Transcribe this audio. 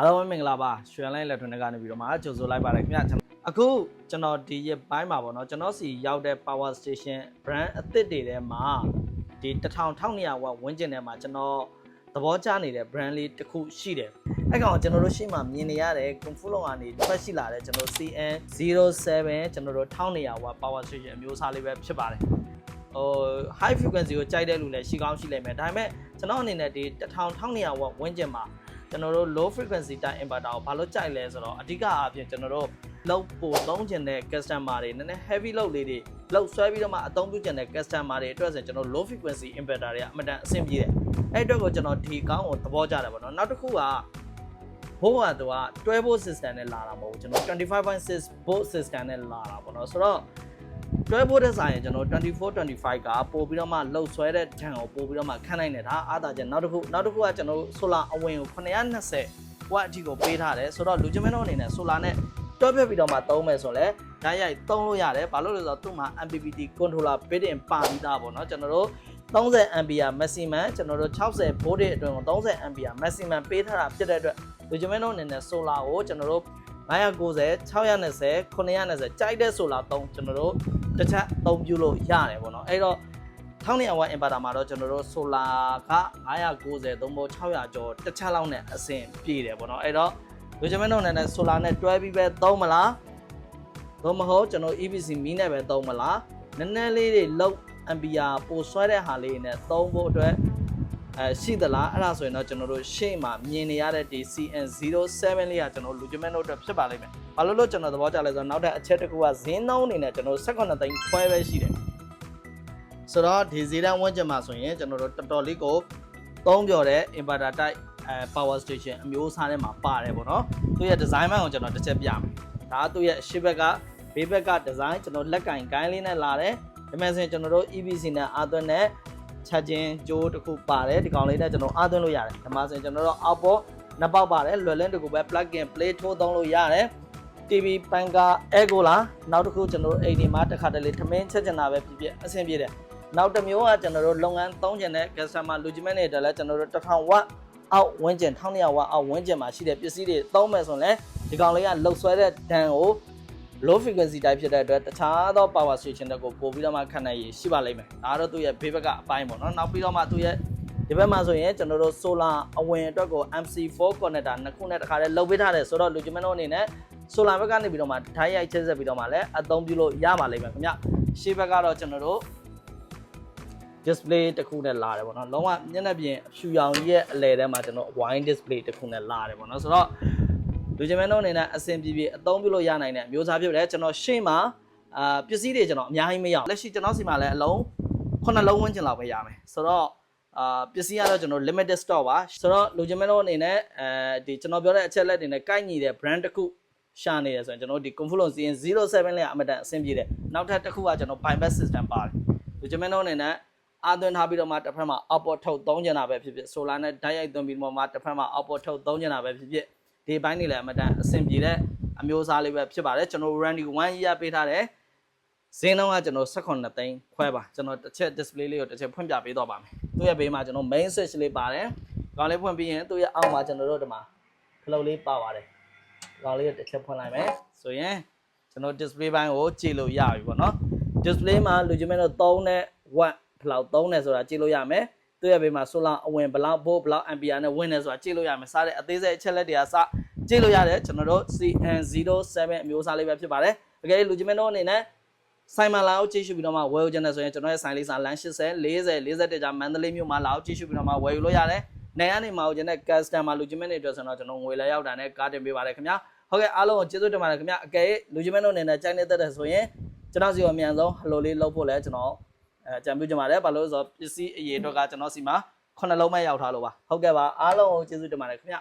အားလုံးပဲမင်္ဂလာပါရွှေလိုင်းလက်ထွန်းတွေကနေပြီးတော့မှကြိုဆိုလိုက်ပါတယ်ခင်ဗျကျွန်တော်အခုကျွန်တော်ဒီရက်ပိုင်းမှာပေါ့နော်ကျွန်တော်စီရောက်တဲ့ power station brand အသစ်တွေထဲမှာဒီ1000 1200ဝဝန်းကျင်ထဲမှာကျွန်တော်သဘောကျနေတဲ့ brand လေးတစ်ခုရှိတယ်အဲ့ကောင်ကျွန်တော်တို့ရှေ့မှာမြင်နေရတဲ့ Confluent ကနေထွက်ရှိလာတဲ့ကျွန်တော် CN 07ကျွန်တော်တို့1200ဝ power station အမျိုးအစားလေးပဲဖြစ်ပါတယ်ဟို high frequency ကိုကြိုက်တဲ့လူလည်းရှိကောင်းရှိလိမ့်မယ်ဒါပေမဲ့ကျွန်တော်အနေနဲ့ဒီ1000 1200ဝဝန်းကျင်မှာ ကျွန်တော်တို့ low frequency type inverter ကိုဘာလို့ကြိုက်လဲဆိုတော့အဓိကအားဖြင့်ကျွန်တော်တို့လောက်ပို့သုံးကျင်တဲ့ customer တွေနည်းနည်း heavy load လေးတွေလောက်ဆွဲပြီးတော့မှအသုံးပြုကျင်တဲ့ customer တွေအတွက်ဆိုရင်ကျွန်တော် low frequency inverter တွေကအမှန်တန်အဆင်ပြေတယ်အဲ့အတွက်ကိုကျွန်တော်ဒီကောင်းကိုသဘောကျတယ်ပေါ့နော်နောက်တစ်ခုကဘိုးကသူက12 volt system နဲ့လာတာမဟုတ်ဘူးကျွန်တော်25.6 volt system နဲ့လာတာပေါ့နော်ဆိုတော့ 12 volt တဲ့ဆိုင်ရင်ကျွန်တော်24 25ကပို့ပြီးတော့မှလှုပ်ဆွဲတဲ့တန်ကိုပို့ပြီးတော့မှခန့်နိုင်တယ်ဒါအားသာချက်နောက်တစ်ခုနောက်တစ်ခုကကျွန်တော်တို့ solar အဝင်ကို920 watt အထိကိုပေးထားတယ်ဆိုတော့လူချင်းမင်းတို့အနေနဲ့ solar နဲ့တွဲဖက်ပြီးတော့မှသုံးမယ်ဆိုတော့ဓာတ်ရိုက်သုံးလို့ရတယ်ဘာလို့လဲဆိုတော့သူ့မှာ MPPT controller built-in ပါပြီးသားပေါ့နော်ကျွန်တော်တို့30 ampere maximum ကျွန်တော်တို့60 volt အတွင်းကို30 ampere maximum ပေးထားတာဖြစ်တဲ့အတွက်လူချင်းမင်းတို့အနေနဲ့ solar ကိုကျွန်တော်တို့990 620 920ကြိုက်တဲ့ solar သုံးကျွန်တော်တို့ တစ်ချက်အသုံးပြုလို့ရတယ်ပေါ့နော်အဲ့တော့1200 watt inverter မှာတော့ကျွန်တော်တို့ solar က990သုံးဖို့600ကျော်တစ်ချက်လောက်နဲ့အဆင်ပြေတယ်ပေါ့နော်အဲ့တော့လူချင်းမင်းတို့အနေနဲ့ solar နဲ့တွဲပြီးပဲသုံးမလားသို့မဟုတ်ကျွန်တော် EPC မီးနဲ့ပဲသုံးမလားနည်းနည်းလေးတွေလောက် ampere ပိုဆွဲတဲ့ဟာလေးနဲ့သုံးဖို့အတွက်အဲရှိသလားအဲ့ဒါဆိုရင်တော့ကျွန်တော်တို့ရှေ့မှာမြင်နေရတဲ့ဒီ CN07 လေးကကျွန်တော်လူချင်းမင်းတို့အတွက်ဖြစ်ပါလိမ့်မယ် ဘာလို့လို့ကျွန်တော်သဘောကျလဲဆိုတော့နောက်ထပ်အချက်တစ်ခုကဈေးနှုန်းအနေနဲ့ကျွန်တော်18သိန်းခွဲပဲရှိတယ်ဆိုတော့ဒီဈေးတန်းဝန်းကျင်မှာဆိုရင်ကျွန်တော်တို့တော်တော်လေးကိုသုံးပြောတဲ့ inverter type အဲ power station အမျိုးအစားထဲမှာပါတယ်ပေါ့နော်သူရဲ့ design မှန်ကိုကျွန်တော်တစ်ချက်ပြမယ်ဒါကသူရဲ့ရှေ့ဘက်ကဘေးဘက်က design ကျွန်တော်လက်ကင်ကိုင်းလေးနဲ့လာတယ်ဒီမဲ့ဆိုရင်ကျွန်တော်တို့ EBC နဲ့အာသွင်းနဲ့ချက်ချင်းကြိုးတစ်ခုပါတယ်ဒီကောင်လေးနဲ့ကျွန်တော်အာသွင်းလို့ရတယ်ဒီမှာဆိုရင်ကျွန်တော်တို့အောက်ပေါ်နှစ်ပေါက်ပါတယ်လွယ်လင်းတစ်ခုပဲ plug in play ထိုးသုံးလို့ရတယ် TV ပန်ကာ Ego လားနောက်တစ်ခုကျွန်တော်တို့အိမ်ဒီမှာတစ်ခါတလေထမင်းချက်ချင်တာပဲဖြစ်ဖြစ်အဆင်ပြေတယ်နောက်တစ်မျိုးကကျွန်တော်တို့လုပ်ငန်းသုံးချင်တဲ့ customer လူကြီးမနေတယ်လဲကျွန်တော်တို့1000 watt အောက်ဝန်းကျင်1200 watt အောက်ဝန်းကျင်မှာရှိတဲ့ပစ္စည်းတွေသုံးမယ်ဆိုရင်ဒီကောင်လေးကလှုပ်ဆွဲတဲ့ဒဏ်ကို low frequency type ဖြစ်တဲ့အတွက်တခြားသော power station တွေကိုပို့ပြီးတော့မှခံနိုင်ရရှိပါလိမ့်မယ်ဒါကတော့သူ့ရဲ့ဘေးဘက်ကအပိုင်းပေါ့နော်နောက်ပြီးတော့မှသူ့ရဲ့ဒီဘက်မှာဆိုရင်ကျွန်တော်တို့ solar အဝင်အတွက်ကို MC4 connector နှစ်ခုနဲ့တခါတည်းလုပ်ပေးထားတယ်ဆိုတော့လူကျမတို့အနေနဲ့ solar ဘက်ကနေပြီးတော့မှဓာတ်ရိုက်ချက်ဆက်ပြီးတော့မှလည်းအသုံးပြုလို့ရပါလိမ့်မယ်ခင်ဗျရှေ့ဘက်ကတော့ကျွန်တော်တို့ display တစ်ခုနဲ့လာတယ်ပေါ့နော်လုံးဝမျက်နှာပြင်အဖြူရောင်ကြီးရဲ့အလယ်ထဲမှာကျွန်တော် wine display တစ်ခုနဲ့လာတယ်ပေါ့နော်ဆိုတော့လူချင်းမန်းတို့အနေနဲ့အဆင်ပြေပြေအသုံးပြုလို့ရနိုင်တဲ့အမျိုးအစားဖြစ်တယ်ကျွန်တော်ရှေ့မှာအာပစ္စည်းတွေကျွန်တော်အများကြီးမရအောင်လက်ရှိကျွန်တော်စီမှာလည်းအလုံး9လုံးဝန်းကျင်လောက်ပဲရမယ်ဆိုတော့အာပစ္စည်းကတော့ကျွန်တော် limited stock ပါဆိုတော့လူချင်းမန်းတို့အနေနဲ့အဲဒီကျွန်တော်ပြောတဲ့အချက်လက်တွေနဲ့ကိုက်ညီတဲ့ brand တစ်ခု ရှာနေရဆိုရင်ကျွန်တော်ဒီ Confluence CN07 လေးကအမတန်အဆင်ပြေတယ်နောက်ထပ်တစ်ခုကကျွန်တော် Pybet system ပါတယ်လူချင်းမန်းတို့အနေနဲ့အာသွင်းထားပြီးတော့မှတစ်ဖက်မှာ output ထုတ်သုံးကြတာပဲဖြစ်ဖြစ် solar နဲ့ဓာတ်ရိုက်သွင်းပြီးတော့မှတစ်ဖက်မှာ output ထုတ်သုံးကြတာပဲဖြစ်ဖြစ်ဒီဘိုင်းနေလည်းအမတန်အဆင်ပြေတဲ့အမျိုးအစားလေးပဲဖြစ်ပါတယ်ကျွန်တော် Randy 1 year ပေးထားတယ်ဈေးနှုန်းကကျွန်တော်18သိန်းခွဲပါကျွန်တော်တစ်ချက် display လေးကိုတစ်ချက်ဖွင့်ပြပေးတော့ပါမယ်သူ့ရဲ့ဘေးမှာကျွန်တော် main switch လေးပါတယ်ကောင်လေးဖွင့်ပြီးရင်သူ့ရဲ့အောက်မှာကျွန်တော်တို့ဒီမှာ flow လေးပါပါတယ် ကောင်လေးကိုတစ်ချက်ဖွင့်လိုက်မယ်ဆိုရင်ကျွန်တော် display ဘိုင်းကိုကြည့်လို့ရပြီပေါ့နော် display မှာလူချင်းမဲတော့3နဲ့ watt ဘယ်လောက်သုံးတယ်ဆိုတာကြည့်လို့ရမယ်သူ့ရဲ့ဘေးမှာ solar အဝင်ဘယ်လောက်ဘို့ဘယ်လောက် ampere နဲ့ဝင်တယ်ဆိုတာကြည့်လို့ရမယ်စားတဲ့အသေးစိတ်အချက်လက်တွေကစကြည့်လို့ရတယ်ကျွန်တော်တို့ CN07 အမျိုးအစားလေးပဲဖြစ်ပါတယ်တကယ်လူချင်းမဲတို့အနေနဲ့ဆိုင်မှာလာအောင်ကြည့်ရှုပြီးတော့မှဝယ်ယူခြင်းနဲ့ဆိုရင်ကျွန်တော်ရဲ့ဆိုင်လေးစာလမ်း80 40 41ကြာမန္တလေးမြို့မှာလာအောင်ကြည့်ရှုပြီးတော့မှဝယ်ယူလို့ရတယ်။ နိုင်ကနေမှာအောင်ခြင်းနဲ့ customer လူချင်းမဲတွေအတွက်ဆိုတော့ကျွန်တော်ငွေလဲရောက်တာနဲ့ကားတင်ပေးပါတယ်ခင်ဗျာ။ဟုတ်ကဲ့အားလုံးကိုကျေးဇူးတင်ပါတယ်ခင်ဗျာ။အကယ်၍လူချင်းမဲတို့အနေနဲ့ကြိုက်နေတတ်တယ်ဆိုရင်ကျွန်တော်စီကိုအမြန်ဆုံးဟလိုလေးလုပ်ဖို့လဲကျွန်တော်အဲကြံပြုကြပါတယ်ဘာလို့လဲဆိုတော့ပစ္စည်းအရေးအတွက်ကကျွန်တော်စီမှာခုနှလုံးပဲရောက်ထားလို့ပါဟုတ်ကဲ့ပါအားလုံးကိုကျေးဇူးတင်ပါတယ်ခင်ဗျ